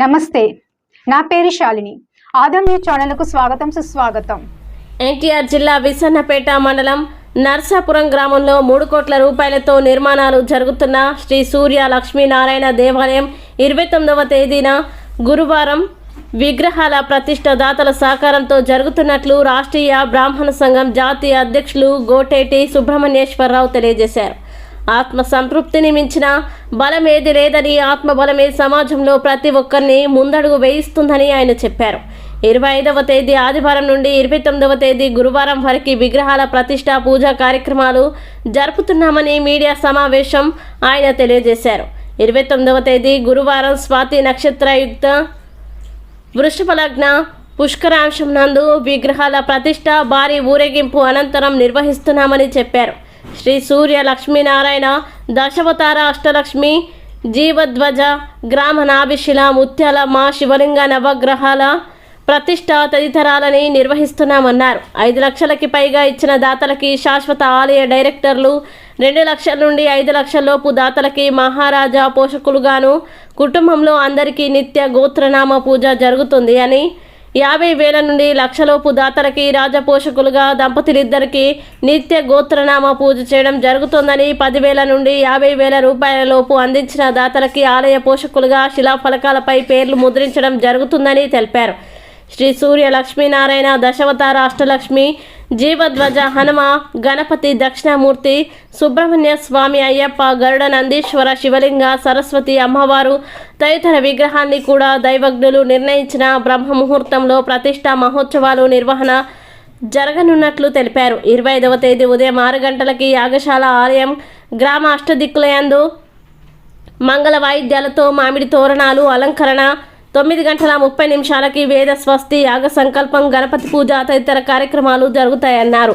నమస్తే. నా పేరు శాలిని. ఆదం న్యూస్ ఛానల్కు స్వాగతం సుస్వాగతం. ఎన్టీఆర్ జిల్లా విసన్నపేట మండలం నర్సాపురం గ్రామంలో మూడు కోట్ల రూపాయలతో నిర్మాణాలు జరుగుతున్న శ్రీ సూర్య లక్ష్మీనారాయణ దేవాలయం ఇరవై తొమ్మిదవ తేదీన గురువారం విగ్రహాల ప్రతిష్ట దాతల సహకారంతో జరుగుతున్నట్లు రాష్ట్రీయ బ్రాహ్మణ సంఘం జాతీయ అధ్యక్షులు గోటేటి సుబ్రహ్మణ్యేశ్వరరావు తెలియజేశారు. ఆత్మ సంతృప్తిని మించిన బలమేది లేదని ఆత్మబలమే సమాజంలో ప్రతి ఒక్కరిని ముందడుగు వేయిస్తుందని ఆయన చెప్పారు. ఇరవై ఐదవ తేదీ ఆదివారం నుండి ఇరవై తొమ్మిదవ తేదీ గురువారం వరకు విగ్రహాల ప్రతిష్ట పూజా కార్యక్రమాలు జరుపుతున్నామని మీడియా సమావేశం ఆయన తెలియజేశారు. ఇరవై తొమ్మిదవ తేదీ గురువారం స్వాతి నక్షత్రయుక్త వృషభ లగ్న పుష్కరాంశం నందు విగ్రహాల ప్రతిష్ట భారీ ఊరేగింపు అనంతరం నిర్వహిస్తున్నామని చెప్పారు. శ్రీ సూర్య లక్ష్మీనారాయణ దశవతార అష్టలక్ష్మి జీవధ్వజ గ్రామ నాభిశిల ముత్యాల మా శివలింగ నవగ్రహాల ప్రతిష్ట తదితరాలని నిర్వహిస్తున్నామన్నారు. ఐదు లక్షలకి పైగా ఇచ్చిన దాతలకి శాశ్వత ఆలయ డైరెక్టర్లు రెండు లక్షల నుండి ఐదు లక్షల లోపు దాతలకి మహారాజా పోషకులుగాను కుటుంబంలో అందరికీ నిత్య గోత్రనామ పూజ జరుగుతుంది అని యాభై వేల నుండి లక్షలోపు దాతలకి రాజపోషకులుగా దంపతులిద్దరికి నిత్య గోత్రనామ పూజ చేయడం జరుగుతుందని పదివేల నుండి యాభై వేల రూపాయల లోపు అందించిన దాతలకి ఆలయ పోషకులుగా శిలాఫలకాలపై పేర్లు ముద్రించడం జరుగుతుందని తెలిపారు. శ్రీ సూర్య లక్ష్మీనారాయణ దశవతార అష్టలక్ష్మి జీవధ్వజ హనుమ గణపతి దక్షిణామూర్తి సుబ్రహ్మణ్య స్వామి అయ్యప్ప గరుడ నందీశ్వర శివలింగ సరస్వతి అమ్మవారు తదితర విగ్రహాన్ని కూడా దైవజ్ఞులు నిర్ణయించిన బ్రహ్మ ముహూర్తంలో ప్రతిష్ట మహోత్సవాలు నిర్వహణ జరగనున్నట్లు తెలిపారు. ఇరవై ఐదవ తేదీ ఉదయం ఆరు గంటలకి యాగశాల ఆలయం గ్రామ అష్టదిక్కులయందు మంగళ వాయిద్యాలతో మామిడి తోరణాలు అలంకరణ తొమ్మిది గంటల ముప్పై నిమిషాలకి వేద స్వస్తి యాగ సంకల్పం గణపతి పూజ తదితర కార్యక్రమాలు జరుగుతాయన్నారు.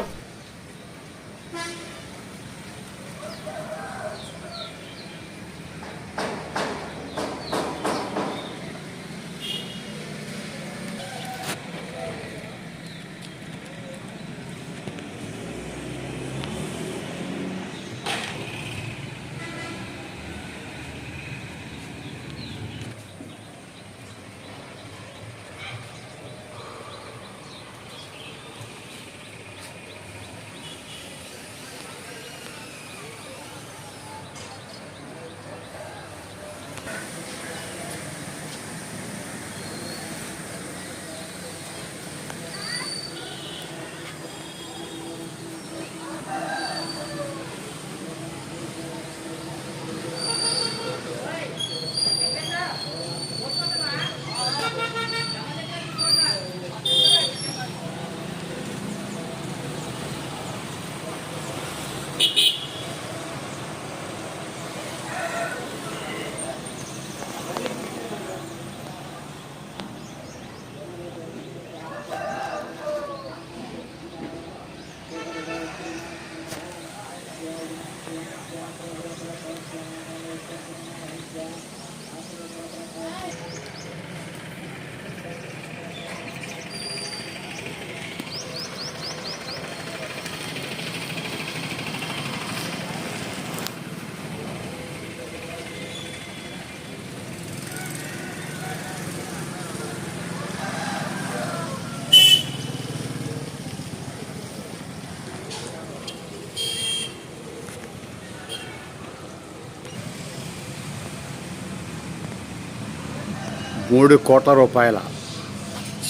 మూడు కోట్ల రూపాయల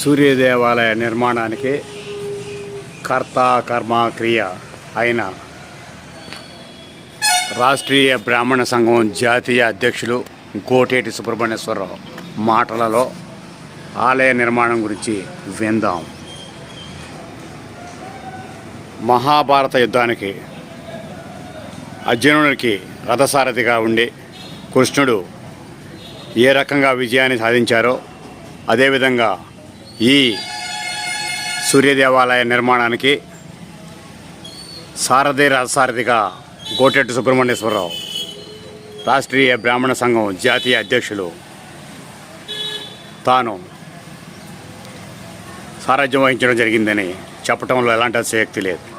సూర్య దేవాలయ నిర్మాణానికి కర్త కర్మ క్రియ అయిన రాష్ట్రీయ బ్రాహ్మణ సంఘం జాతీయ అధ్యక్షులు కోటేటి సుబ్రహ్మణ్యేశ్వరరావు మాటలలో ఆలయ నిర్మాణం గురించి విందాం. మహాభారత యుద్ధానికి అర్జునుడికి రథసారథిగా ఉండి కృష్ణుడు ఏ రకంగా విజయాన్ని సాధించారో అదేవిధంగా ఈ సూర్యదేవాలయ నిర్మాణానికి సారథి రథసారథిగా గోటెట్టు సుబ్రహ్మణ్యేశ్వరరావు రాష్ట్రీయ బ్రాహ్మణ సంఘం జాతీయ అధ్యక్షులు తాను సారథ్యం వహించడం జరిగిందని చెప్పటంలో ఎలాంటి అతిశయోక్తి లేదు.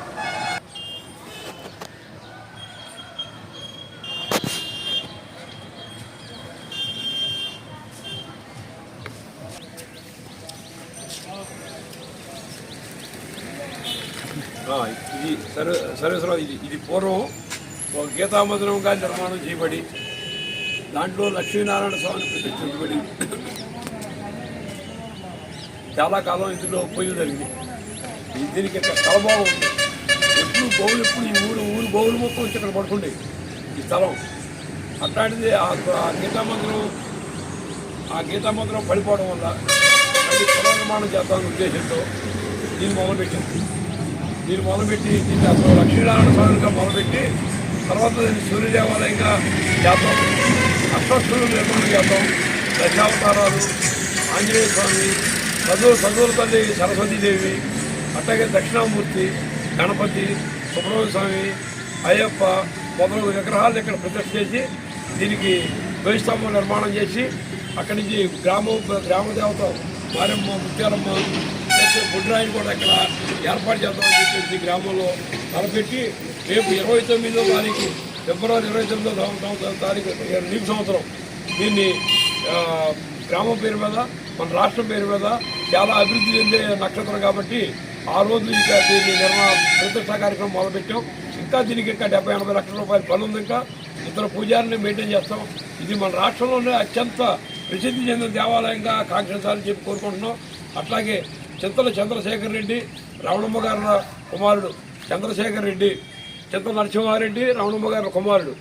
ఇది సర్వ సర్వేశ్వరరావు ఇది ఇది పూర్వం ఒక గీతామందిరంగా నిర్మాణం చేయబడి దాంట్లో లక్ష్మీనారాయణ స్వామిని ప్రతిష్ఠించబడి చాలా కాలం ఇందులో పూజలు జరిగింది. దీనికి ఇక్కడ స్థలభావం ఉంది. ఎప్పుడు బౌలు ఎప్పుడు ఈ ఊరు ఊరు బౌలు మొత్తం వచ్చి ఇక్కడ పడుకుండే ఈ స్థలం. అట్లాంటిది ఆ గీతామందిరం ఆ గీతామందిరం పడిపోవడం వల్ల మళ్ళీ పునర్నిర్మాణం చేద్దామని ఉద్దేశంతో దీన్ని మొదలుపెట్టింది. దీన్ని మొదలుపెట్టి దీన్ని అసలు లక్ష్మీనారాయణ స్వామిగా మొదలుపెట్టి తర్వాత దీన్ని సూర్య దేవాలయంగా చేద్దాం. అష్టసూర్యులు నిర్మాణం చేద్దాం. దశావతారాలు ఆంజనేయ స్వామి చదువు చదువుల తల్లి సరస్వతీదేవి అట్లాగే దక్షిణామూర్తి గణపతి సుబ్రహ్మణ్య స్వామి అయ్యప్ప మొదలగు విగ్రహాలు ఇక్కడ ప్రతిష్ఠ చేసి దీనికి ద్వైస్తంభం నిర్మాణం చేసి అక్కడి నుంచి గ్రామ గ్రామ దేవత మారమ్మ ముత్యాలమ్మ చేసే బుడ్రాయిని కూడా ఇక్కడ ఏర్పాటు చేద్దామని చెప్పేసి గ్రామంలో తలపెట్టి రేపు ఇరవై తొమ్మిదో తారీఖు ఫిబ్రవరి ఇరవై తొమ్మిదో సంవత్సరం తారీఖు నీటి సంవత్సరం దీన్ని గ్రామం పేరు మీద మన రాష్ట్రం పేరు మీద చాలా అభివృద్ధి చెందే నక్షత్రం కాబట్టి ఆ రోజు ఇంకా దీన్ని నిర్మాణ ప్రతిష్ట కార్యక్రమం మొదలుపెట్టాం. ఇంకా దీనికి ఇంకా డెబ్బై ఎనభై లక్షల రూపాయల పని ఉంది ఇంకా. ఇతర పూజారిని మెయింటైన్ చేస్తాం. ఇది మన రాష్ట్రంలోనే అత్యంత ప్రసిద్ధి చెందిన దేవాలయంగా కాంక్షించాలని చెప్పి కోరుకుంటున్నాం. అట్లాగే చింతల చంద్రశేఖర్ రెడ్డి రమణమ్మ గారి కుమారుడు. చంద్రశేఖర్ రెడ్డి చింతల నరసింహారెడ్డి రమణమ్మ గారి కుమారుడు.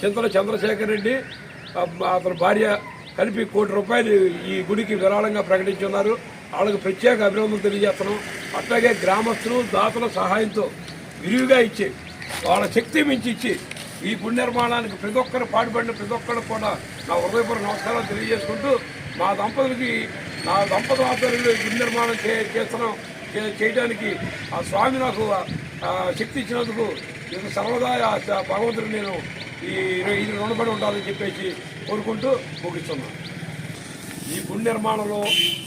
చింతల చంద్రశేఖర్ రెడ్డి అతని భార్య కలిపి కోటి రూపాయలు ఈ గుడికి విరాళంగా ప్రకటించున్నారు. వాళ్ళకి ప్రత్యేక అభినందనలు తెలియజేస్తున్నాం. అట్లాగే గ్రామస్తులు దాతల సహాయంతో విరివిగా ఇచ్చి వాళ్ళ శక్తి మించి ఇచ్చి ఈ గుడి నిర్మాణానికి ప్రతి ఒక్కరు పాటుపడిన ప్రతి ఒక్కరు కూడా నా హృదయపూర్వక నమస్కారాలు తెలియజేసుకుంటూ మా దంపతులకి నా దంపత ఆధ్వర్యంలో గుడి నిర్మాణం చే చేస్తున్నాం చే- చేయడానికి ఆ స్వామి నాకు శక్తి ఇచ్చినందుకు నేను సర్వదా భగవంతుడు నేను ఈ ఇది రుణపడి ఉండాలని చెప్పేసి కోరుకుంటూ ముగిస్తున్నాను ఈ గుడి నిర్మాణంలో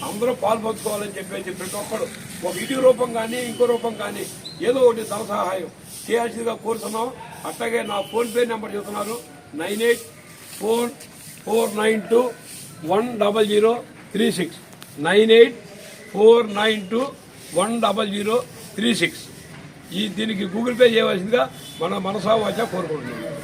అందరూ పాల్పంచుకోవాలని చెప్పేసి ప్రతి ఒక్కరు ఒక ఇటు రూపం కానీ ఇంకో రూపం కానీ ఏదో ఒకటి ధన సహాయం చేయాల్సిందిగా కోరుతున్నాం. అట్లాగే నా ఫోన్పే నెంబర్ చెబుతున్నారు nine eight four four nine two one double zero three six. Nine eight four nine two one double zero three six. ఈ దీనికి గూగుల్ పే చేయవలసిందిగా మన మనసా వాచ కోరుకుంటున్నాం.